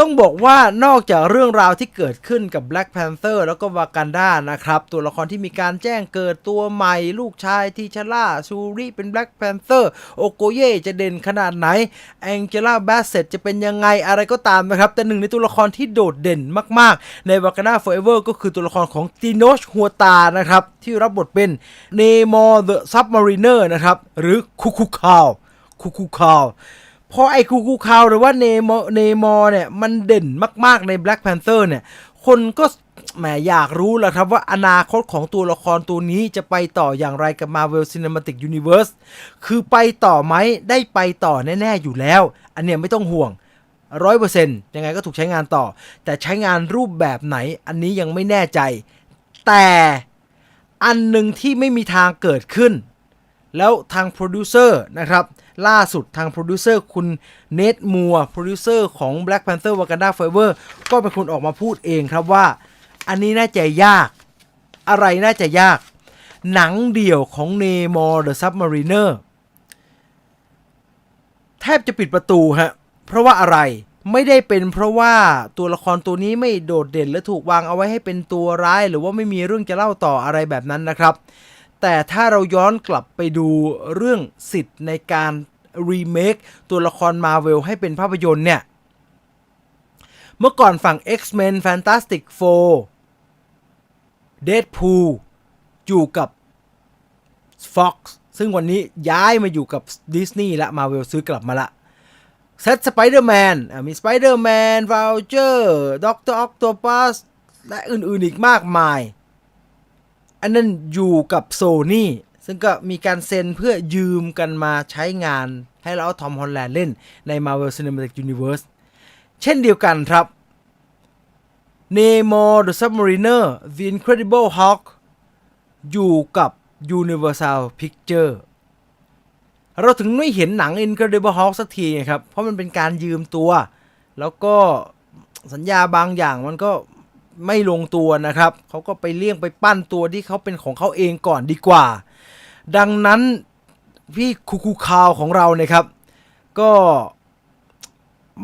ต้องบอกว่านอกจากเรื่องราวที่เกิดขึ้นกับ Black Panther แล้วก็วากันดานะครับ ตัวละครที่มีการแจ้งเกิดตัวใหม่ ลูกชายทีชาร่าชูริเป็น Black Panther โอโกเย่จะเด่นขนาดไหนแองเจล่าแบสเซตจะเป็นยังไงอะไรก็ตามนะครับ แต่หนึ่งในตัวละครที่โดดเด่นมากๆ ในวากันดา Forever ก็คือตัวละครของติโนชฮัวตานะครับ ที่รับบทเป็นเนมอร์เดอะซับมารีเนอร์นะครับหรือคุคุคาวคุคุคาว พอไอ้คูคูคาวหรือว่าเนมอเนมอเนี่ย มันเด่นมากๆใน Black Panther เนี่ย คนก็แหมอยากรู้แหละครับว่าอนาคตของตัวละครตัวนี้จะไปต่ออย่างไรกับ Marvel Cinematic Universe คือไปต่อไหมได้ไปต่อแน่ ๆ อยู่แล้ว อันเนี้ยไม่ต้องห่วงร้อยเปอร์เซ็นต์ยังไงก็ถูกใช้งานต่อ แต่ใช้งานรูปแบบไหนอันนี้ยังไม่แน่ใจ แต่อันหนึ่งที่ไม่มีทางเกิดขึ้น แล้วทางโปรดิวเซอร์นะครับ ล่าสุดทางโปรดิวเซอร์คุณเนทมัวโปรดิวเซอร์ของ Black Panther Wakanda Forever ก็เป็นคนออกมาพูดเองครับว่า อันนี้น่าจะยาก อะไรน่าจะยาก หนังเดี่ยวของเนมอร์ The Submariner แทบจะปิดประตูฮะ เพราะว่าอะไรไม่ได้เป็นเพราะว่าตัวละครตัวนี้ไม่โดดเด่นและถูกวางเอาไว้ให้เป็นตัวร้าย หรือว่าไม่มีเรื่องจะเล่าต่ออะไรแบบนั้นนะครับ แต่ถ้าเราย้อนกลับไปดูเรื่องสิทธิ์ในการรีเมคตัวละครมา v e l ให้เป็นภาพยนตร์เนี่ย เมื่อก่อนฝั่ง X-Men Fantastic Four Deadpool อยู่กับ Fox ซึ่งวันนี้ย้ายมาอยู่กับ Disney ละ Marvel ซื้อกลับมาละเซตสไปเดอร์แมนมีสไปเดอร์แมนว u ลเจอร์ด็อกเตอร์ออ t โตปัสและอื่นๆอีกมากมาย อันนั้นอยู่กับโซนี่ซึ่งก็มีการเซ็นเพื่อยืมกันมาใช้งานให้เราทอมฮอลแลนด์เล่นใน Marvel Cinematic Universe เช่นเดียวกันครับ Nemo the Submariner The Incredible Hulk อยู่กับ Universal Picture เราถึงไม่เห็นหนัง Incredible Hulk สักทีไงครับ เพราะมันเป็นการยืมตัว แล้วก็สัญญาบางอย่างมันก็ ไม่ลงตัวนะครับเขาก็ไปเลี่ยงไปปั้นตัวที่เขาเป็นของเขาเองก่อนดีกว่า ดังนั้นพี่คูคูคาวของเราเนี่ยครับ ก็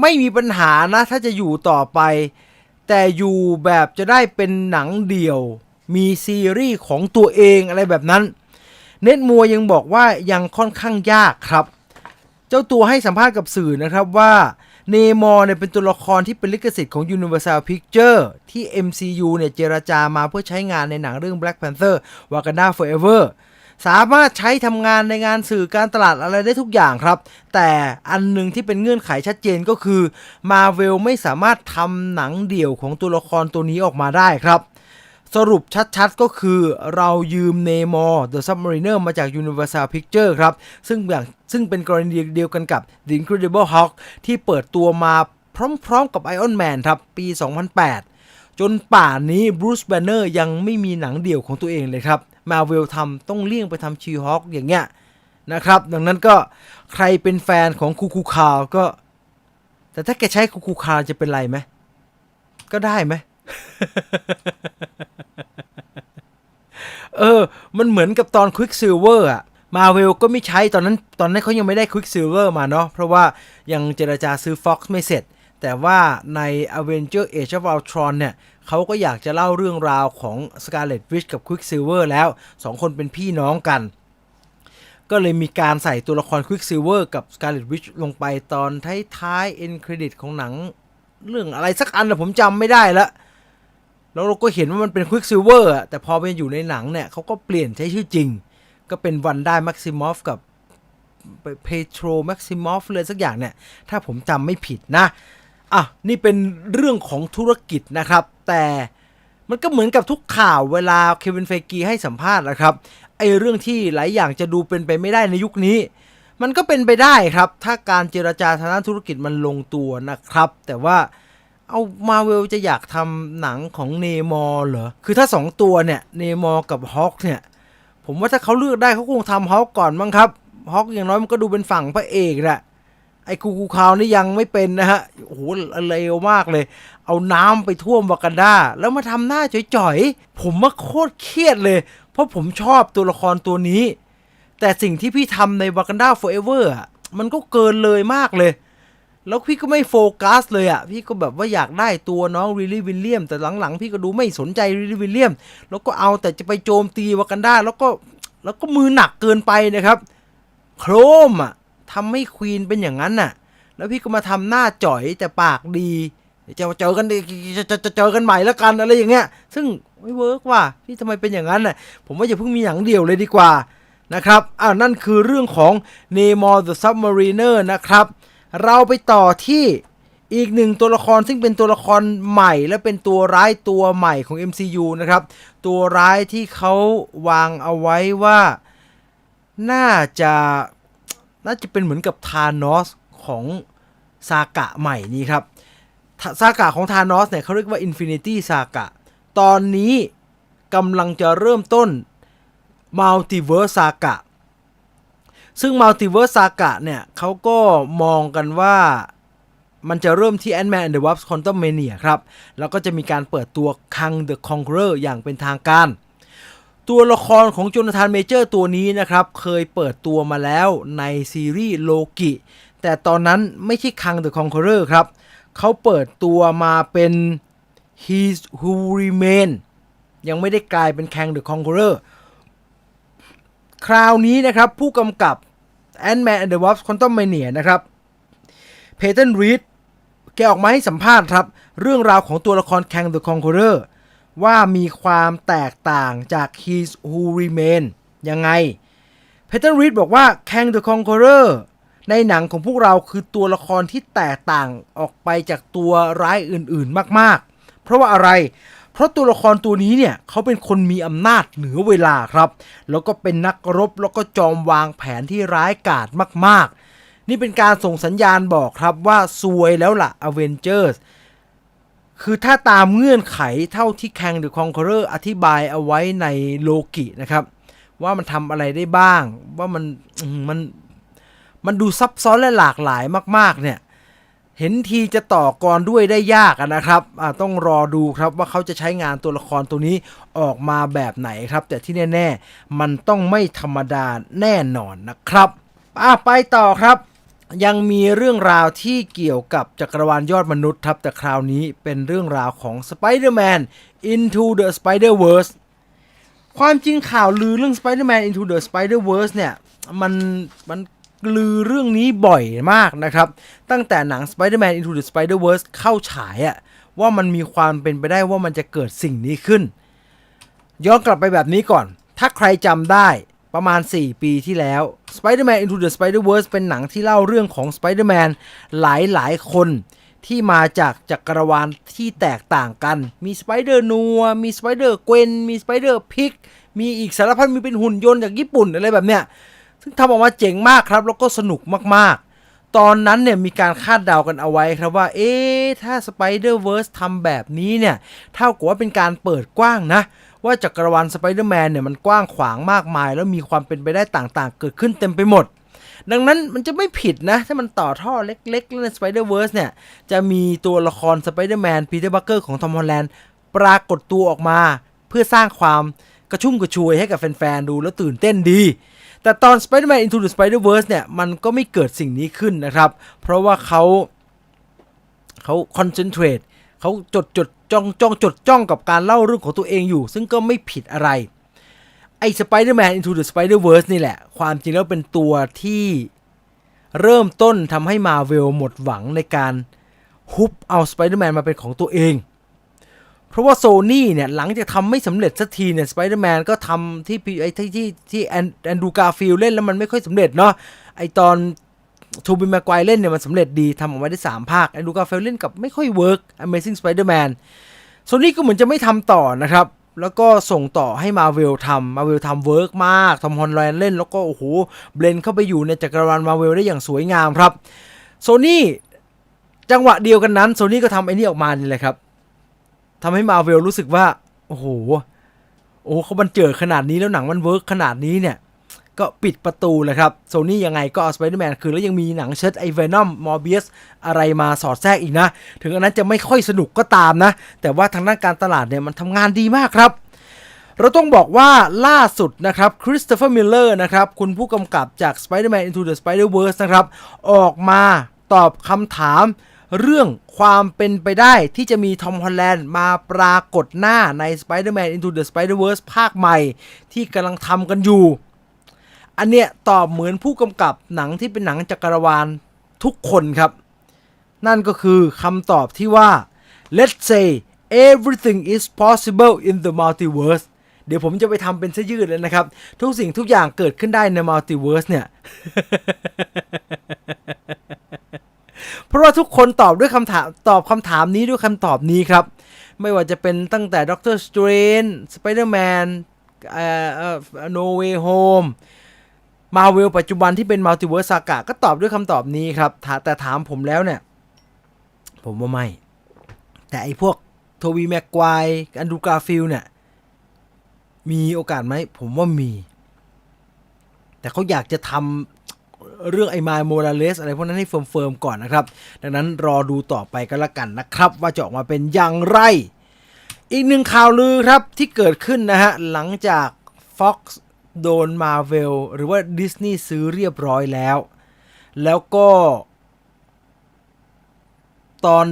ไม่มีปัญหานะ ถ้าจะอยู่ต่อไป แต่อยู่แบบจะได้เป็นหนังเดี่ยว มีซีรีส์ของตัวเองอะไรแบบนั้น เน็ตมัวยังบอกว่ายังค่อนข้างยากครับ เจ้าตัวให้สัมภาษณ์กับสื่อนะครับว่า เนมอร์เนี่ยเป็นตัวละครที่เป็นลิขสิทธิ์ของ Universal Picture ที่ MCU เนี่ยเจราจามาเพื่อใช้งานในหนังเรื่อง Black Panther Wakanda Forever สามารถใช้ทำงานในงานสื่อการตลาดอะไรได้ทุกอย่างครับ แต่อันหนึ่งที่เป็นเงื่อนไขชัดเจนก็คือ Marvel ไม่สามารถทำหนังเดี่ยวของตัวละครตัวนี้ออกมาได้ครับ สรุปชัดๆ ก็คือเรายืมเนมอร์ The Submariner มาจาก Universal Picture ครับ ซึ่งอย่างซึ่งเป็นกรณีเดียวกันกับ The Incredible Hulk ที่เปิดตัวมาพร้อมๆ กับ Iron Man ครับ ปี 2008 จนป่านนี้ Bruce Banner ยังไม่มีหนังเดี่ยวของตัวเองเลยครับ Marvel ทำต้องเลี่ยงไปทำชีฮอคอย่างเงี้ยนะครับ ดังนั้นก็ใครเป็นแฟนของคูคูคาวก็ แต่ถ้าแกใช้คูคูคาวจะเป็นไรไหมก็ได้ไหม เออ มันเหมือนกับตอน Quicksilver อะมาเวลก็ไม่ใช้ตอนนั้น ตอนนั้นเขายังไม่ได้ Quicksilver มาเนาะเพราะว่ายังเจรจาซื้อ Fox ไม่เสร็จ แต่ว่าใน Avenger Age of Ultron เนี่ยเขาก็อยากจะเล่าเรื่องราวของ Scarlet Witch กับ Quicksilver แล้วสองคนเป็นพี่น้องกัน ก็เลยมีการใส่ตัวละคร Quicksilver กับ Scarlet Witch ลงไปตอนท้ายๆ end credit ของหนัง เรื่องอะไรสักอันนะผมจำไม่ได้ละ แล้วเราก็เห็นว่ามันเป็น Quicksilver อะแต่พอไปอยู่ในหนังเนี่ยเขาก็เปลี่ยนใช้ชื่อจริง ก็เป็นวันได้แม็กซิมอฟกับเพโทรแม็กซิมอฟเลยสักอย่างเนี่ย ถ้าผมจำไม่ผิดนะ อะ นี่เป็นเรื่องของธุรกิจนะครับ แต่มันก็เหมือนกับทุกข่าวเวลาเควินเฟกีให้สัมภาษณ์นะครับ ไอเรื่องที่หลายอย่างจะดูเป็นไปไม่ได้ในยุคนี้ มันก็เป็นไปได้ครับ ถ้าการเจรจาทางด้านธุรกิจมันลงตัวนะครับ แต่ว่า เอามาเวลจะอยากทำหนังของเนมอร์เหรอ คือถ้า 2 ตัวเนี่ยเนมอร์กับฮอคเนี่ย ผมว่าถ้าเขาเลือกได้เขาคงทำฮอคก่อนมั้งครับฮอคอย่างน้อยมันก็ดูเป็นฝั่งพระเอกแหละไอ้คูคูคาวนี่ยังไม่เป็นนะฮะ โอ้โหเลวมากเลย เอาน้ำไปท่วมวากันดาแล้วมาทำหน้าจ่อยๆ ผมว่าโคตรเครียดเลย เพราะผมชอบตัวละครตัวนี้ แต่สิ่งที่พี่ทำในวากันดา forever อะมันก็เกินเลยมากเลย แล้วพี่ก็ไม่โฟกัสเลยอะ่ะ พี่ก็แบบว่าอยากได้ตัวน้องริลลี่วิลเลียม แต่หลังๆ พี่ก็ดูไม่สนใจริลลี่วิลเลียม แล้วก็เอาแต่จะไปโจมตีวากันดาแล้วก็แล้วก็มือหนักเกินไปนะครับ โครมอะทำให้ควีนเป็นอย่างนั้นน่ะ แล้วพี่ก็มาทำหน้าจ่อยแต่ปากดีจะเจอกันจะจะจะเจอกันใหม่แล้วกันอะไรอย่างเงี้ย ซึ่งไม่เวิร์กว่ะพี่ทำไมเป็นอย่างนั้นน่ะ ผมว่าอย่าเพิ่งมีหนังเดี่ยวเลยดีกว่านะครับ อ้าวนั่นคือเรื่องของ Namor the Submariner นะครับ เราไปต่อที่อีกหนึ่งตัวละครซึ่งเป็นตัวละครใหม่และเป็นตัวร้ายตัวใหม่ของ MCU นะครับ ตัวร้ายที่เขาวางเอาไว้ว่า น่าจะน่าจะเป็นเหมือนกับทานอสของซากะใหม่นี้ครับซากะของทานอสเนี่ยเขาเรียกว่า Infinity Saga ตอนนี้กำลังจะเริ่มต้น Multiverse Saga ซึ่ง Multiverse Saga เนี่ยเขาก็มองกันว่ามันจะเริ่มที่ Ant-Man and the Wasp Quantum Mania ครับ แล้วก็จะมีการเปิดตัว Kang the Conqueror อย่างเป็นทางการ ตัวละครของโจนาธานเมเจอร์ตัวนี้นะครับ เคยเปิดตัวมาแล้วในซีรีส์โลกิ แต่ตอนนั้นไม่ใช่คัง The Conqueror ครับ เขาเปิดตัวมาเป็น He Who Remain ยังไม่ได้กลายเป็น Kang the Conqueror คราวนี้นะครับผู้กำกับ Ant-Man and the Wasp Quantum Mania นะครับเพเทนรีดแกออกมาให้สัมภาษณ์ครับ เรื่องราวของตัวละคร Kang the Conqueror ว่ามีความแตกต่างจาก His Who Remain ยังไงเพเทนรีดบอกว่า Kang the Conqueror ในหนังของพวกเราคือตัวละครที่แตกต่างออกไปจากตัวร้ายอื่นๆมากๆ เพราะว่าอะไร เพราะตัวละครตัวนี้เนี่ยเขาเป็นคนมีอำนาจเหนือเวลาครับ แล้วก็เป็นนักรบแล้วก็จอมวางแผนที่ร้ายกาจมากๆ นี่เป็นการส่งสัญญาณบอกครับว่าซวยแล้วล่ะ Avengers คือถ้าตามเงื่อนไขเท่าที่ Kang the Conqueror อธิบายเอาไว้ในโลกินะครับ ว่ามันทำอะไรได้บ้าง ว่ามันมันมันดูซับซ้อนและหลากหลายมาก ๆ เนี่ย เห็นทีจะต่อกรด้วยได้ยากนะครับต้องรอดูครับว่าเขาจะใช้งานตัวละครตัวนี้ออกมาแบบไหนครับ แต่ที่แน่ ๆ มันต้องไม่ธรรมดาแน่นอนนะครับไปต่อครับ ยังมีเรื่องราวที่เกี่ยวกับจักรวาลยอดมนุษย์ครับแต่คราวนี้เป็นเรื่องราวของ Spider-Man Into the Spider-Verse ความจริงข่าวลือเรื่อง Spider-Man Into the Spider-Verse เนี่ยมันมัน ลือเรื่องนี้บ่อยมากนะครับ ตั้งแต่หนัง Spider-Man Into the Spider-Verse เข้าฉายอะว่ามันมีความเป็นไปได้ว่ามันจะเกิดสิ่งนี้ขึ้น ย้อนกลับไปแบบนี้ก่อน ถ้าใครจำได้ประมาณ 4 ปีที่แล้ว Spider-Man Into the Spider-Verse เป็นหนังที่เล่าเรื่องของ Spider-Man หลายหลายๆคนที่มาจากจักรวาลที่แตกต่างกัน มีสไปเดอร์นัว มีสไปเดอร์เกวน มีสไปเดอร์พิก มีอีกสารพัด มีเป็นหุ่นยนต์จากญี่ปุ่นอะไรแบบเนี้ย ซึ่งทำออกมาเจ๋งมากครับ แล้วก็สนุกมากๆ ตอนนั้นเนี่ยมีการคาดเดากันเอาไว้ครับว่า เอ๊ะ ถ้า Spider-Verse ทำแบบนี้เนี่ยเท่ากับว่าเป็นการเปิดกว้างนะ ว่าจักรวาล Spider-Man เนี่ยมันกว้างขวางมากมาย แล้วมีความเป็นไปได้ต่างๆ เกิดขึ้นเต็มไปหมดดังนั้นมันจะไม่ผิดนะ ถ้ามันต่อท่อเล็กๆ แล้วใน Spider-Verse เนี่ย จะมีตัวละคร Spider-Man Peter Parker ของ Tom Holland ปรากฏตัวออกมา เพื่อสร้างความกระชุ่มกระชวยให้กับแฟน ๆ ดูแล้วตื่นเต้นดี แต่ตอน Spider-Man Into the Spider-Verse เนี่ย มันก็ไม่เกิดสิ่งนี้ขึ้นนะครับ เพราะว่าเขาเขา concentrate เขาจดจดจ้องจ้องจดจ้องกับการเล่าเรื่องของตัวเองอยู่ ซึ่งก็ไม่ผิดอะไร ไอ้ Spider-Man Into the Spider-Verse นี่แหละ ความจริงแล้วเป็นตัวที่เริ่มต้นทำให้ Marvel หมดหวังในการฮุบเอา Spider-Man มาเป็นของตัวเอง เพราะว่าโซนี่เนี่ย หลังจากทำไม่สำเร็จสักทีเนี่ย Spider-Man ก็ทำที่ไอ้ที่ที่ที่แอนแอนดูการ์ฟิลเล่นแล้วมันไม่ค่อยสำเร็จเนาะไอตอนทูบินแมกไกวเล่นเนี่ยมันสำเร็จดีทำออกมาได้ 3 ภาคแอนดูการ์ฟิลเล่นกับไม่ค่อยเวิร์ก Amazing Spider-Man โซนี่ก็เหมือนจะไม่ทำต่อนะครับ แล้วก็ส่งต่อให้มาเวลทำมาเวลทำเวิร์กมากทอมฮอลแลนเล่น แล้วก็โอ้โหเบลนเข้าไปอยู่ในจักรวาลมาเวลได้อย่างสวยงามครับโซนี่จังหวะเดียวกันนั้นโซนี่ก็ทำไอ้นี่ออกมานี่แหละครับ ทำให้มาเวลรู้สึกว่า โอ้โห โอ้เขาบันเจิดขนาดนี้แล้วหนังมันเวิร์กขนาดนี้เนี่ย ก็ปิดประตูเลยครับโซนี่ยังไงก็เอาสไปเดอร์แมนคือแล้วยังมีหนังเชิดไอเวนอมมอร์เบียสอะไรมาสอดแทรกอีกนะ ถึงอันนั้นจะไม่ค่อยสนุกก็ตามนะ แต่ว่าทางด้านการตลาดเนี่ยมันทำงานดีมากครับเราต้องบอกว่าล่าสุดนะครับคริสโตเฟอร์มิลเลอร์นะครับ คุณผู้กำกับจาก Spider-Man Into the Spider-Verse นะครับ ออกมาตอบคำถาม เรื่องความเป็นไปได้ที่จะมีทอมฮอลแลนด์มาปรากฏหน้าใน Spider-Man Into the Spider-Verse ภาคใหม่ ที่กำลังทำกันอยู่ อันเนี้ยตอบเหมือนผู้กำกับหนังที่เป็นหนังจักรวาลทุกคนครับ นั่นก็คือคำตอบที่ว่า let's say everything is possible in the multiverse เดี๋ยวผมจะไปทำเป็นเสื้อยืดเลยนะครับ ทุกสิ่งทุกอย่างเกิดขึ้นได้ใน multiverse เนี่ย เพราะว่าทุกคนตอบด้วยคำถามตอบคำถามนี้ด้วยคำตอบนี้ครับ ไม่ว่าจะเป็นตั้งแต่ Doctor Strange Spider-Man เอ่อเอ่อ No Way Home มาเวลปัจจุบันที่เป็นมัลติเวิร์สซากะก็ตอบด้วยคำตอบนี้ครับ แต่ถามผมแล้วเนี่ย ผมว่าไม่ แต่ไอพวกโทวีแม็กควายอันดูกราฟิลเนี่ย มีโอกาสไหม ผมว่ามี แต่เขาอยากจะทำ เรื่องไอ้มาโมราเลสอะไรพวกนั้นให้เฟิร์มๆก่อนนะครับ ดังนั้นรอดูต่อไปก็แล้วกันนะครับ ว่าจะออกมาเป็นอย่างไร อีกหนึ่งข่าวลือครับที่เกิดขึ้นนะฮะหลังจาก Fox โดน Marvel หรือว่า Disney ซื้อเรียบร้อยแล้ว แล้วก็ ตอน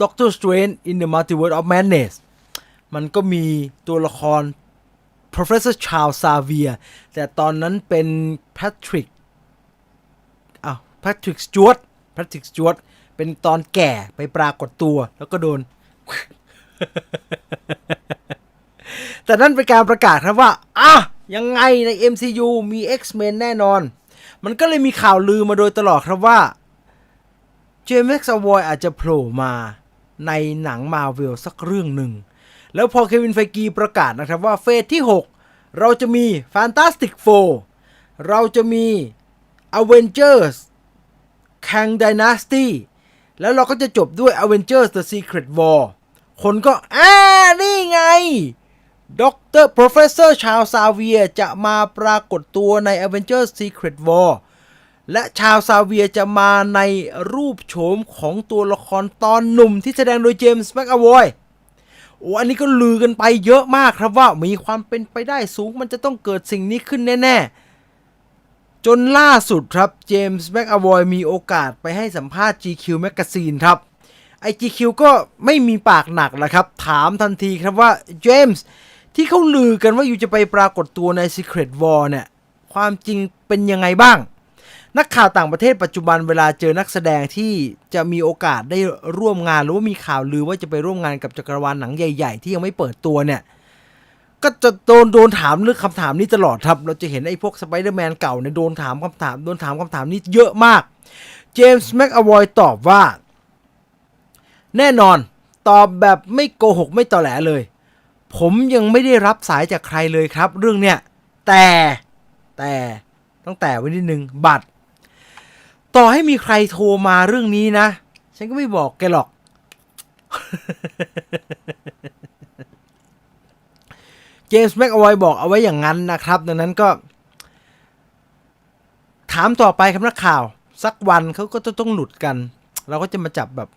Doctor Strange in the Multiverse of Madness มันก็มีตัวละคร Professor Charles Xavier แต่ตอนนั้นเป็น Patrick อ้าว Patrick Stewart Patrick Stewart เป็นตอนแก่ไปปรากฏตัว แล้วก็โดน แต่นั่นเป็นการประกาศครับว่าอะยังไงใน MCU มี X-Men แน่นอน มันก็เลยมีข่าวลือมาโดยตลอดครับว่าเจมส์อวอยอาจจะโผล่มาในหนังมาเวลสักเรื่องหนึ่ง แล้วพอเควินไฟกีประกาศนะครับว่าเฟสที่ 6 เราจะมี Fantastic Four เราจะมี Avengers Kang Dynasty แล้วเราก็จะจบด้วย Avengers The Secret War คนก็อ่านี่ไงด็อกเตอร์ Professor Charles Xavier จะมาปรากฏตัวใน Avengers Secret War และชาวซาเวียจะมาในรูปโฉมของตัวละครตอนหนุ่มที่แสดงโดยเจมส์แม็กอวอยโอ้อันนี้ก็ลือกันไปเยอะมากครับว่ามีความเป็นไปได้สูงมันจะต้องเกิดสิ่งนี้ขึ้นแน่ ๆ จนล่าสุดครับเจมส์แม็กอวอยมีโอกาสไปให้สัมภาษณ์ GQ Magazine ครับไอ GQ ก็ไม่มีปากหนักแหละครับ ถามทันทีครับว่าเจมส์ที่เขาลือกันว่าอยู่จะไปปรากฏตัวใน Secret War เนี่ยความจริงเป็นยังไงบ้าง นักข่าวต่างประเทศปัจจุบันเวลาเจอนักแสดงที่จะมีโอกาสได้ร่วมงาน หรือว่ามีข่าวลือว่าจะไปร่วมงานกับจักรวาลหนังใหญ่ ๆ ที่ยังไม่เปิดตัวเนี่ย ก็จะโดนโดนถามเรื่องคำถามนี้ตลอดครับ เราจะเห็นไอ้พวกสไปเดอร์แมนเก่าเนี่ยโดนถามคำถามโดนถามคำถามนี้เยอะมาก เจมส์แม็กอวอยตอบว่า แน่นอน ตอบแบบไม่โกหกไม่ตอแหลเลย ผมยังไม่ได้รับสายจากใครเลยครับ เรื่องเนี้ย แต่แต่ตั้งแต่ไว้นิดนึงบัตร ต่อให้มีใครโทรมาเรื่องนี้นะ ฉันก็ไม่บอกแกหรอก เจมส์แม็กอวอยบอกเอาไว้อย่างนั้นนะครับ ดังนั้นก็ ถามต่อไปครับนักข่าว สักวันเขาก็จะต้องหลุดกัน เราก็จะมาจับแบบ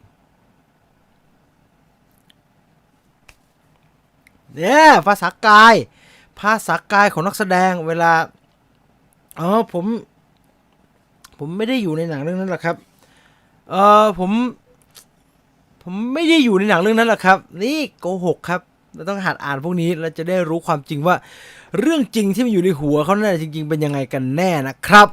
เนี่ยภาษากาย ภาษากายของนักแสดงเวลาอ๋อผม ผมไม่ได้อยู่ในหนังเรื่องนั้นหรอกครับ เออผม ผมไม่ได้อยู่ในหนังเรื่องนั้นหรอกครับ นี่โกหกครับ เราต้องหัดอ่านพวกนี้เราจะได้รู้ความจริงว่า เรื่องจริงที่มันอยู่ในหัวเขานั่นนะจริง ๆ เป็นยังไงกันแน่นะครับ